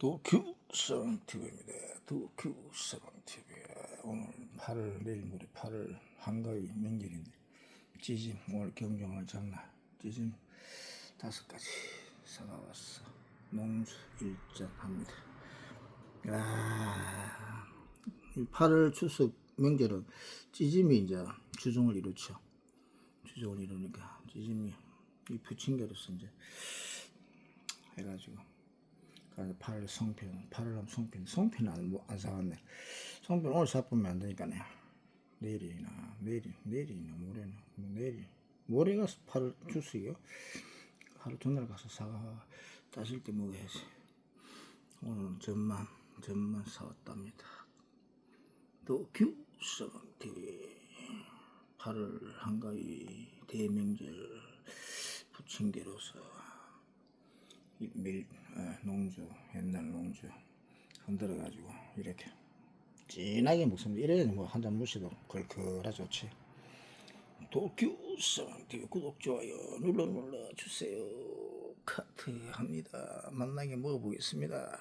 도큐 서방TV입니다. 도큐 서방TV. 오늘 8월, 내일 모레 8월 한가위 명절인데, 찌짐, 오늘 경정을 장날, 찌짐 다섯 가지 사가왔어. 농수 일전합니다. 야, 이 8월 추석 명절은 찌짐이 이제 주종을 이루죠. 주종을 이루니까 찌짐이 이 부침개로서 이제 해가지고 그래서 8월 성편, 8월 하면 성편, 성편 안, 뭐, 안 사왔네. 성편 오늘 사보면 안 되니까네. 내일이나, 내일, 내일이나, 모레나, 뭐 내일. 모레가 8월 추석이요. 하루 전날 가서 사가, 따실 때 먹어야지. 오늘은 전만, 전만 사왔답니다. 서방TV 8월 한가위 대명절 부침개로서 이 밀, 어, 농주, 옛날 농주 흔들어 가지고 이렇게 진하게 먹습니다. 이래야 뭐한 잔 무시도 걸걸하 좋지. 도쿄 쌍띠 구독 좋아요 눌러 눌러 주세요. 카트 합니다. 만나게 먹어보겠습니다.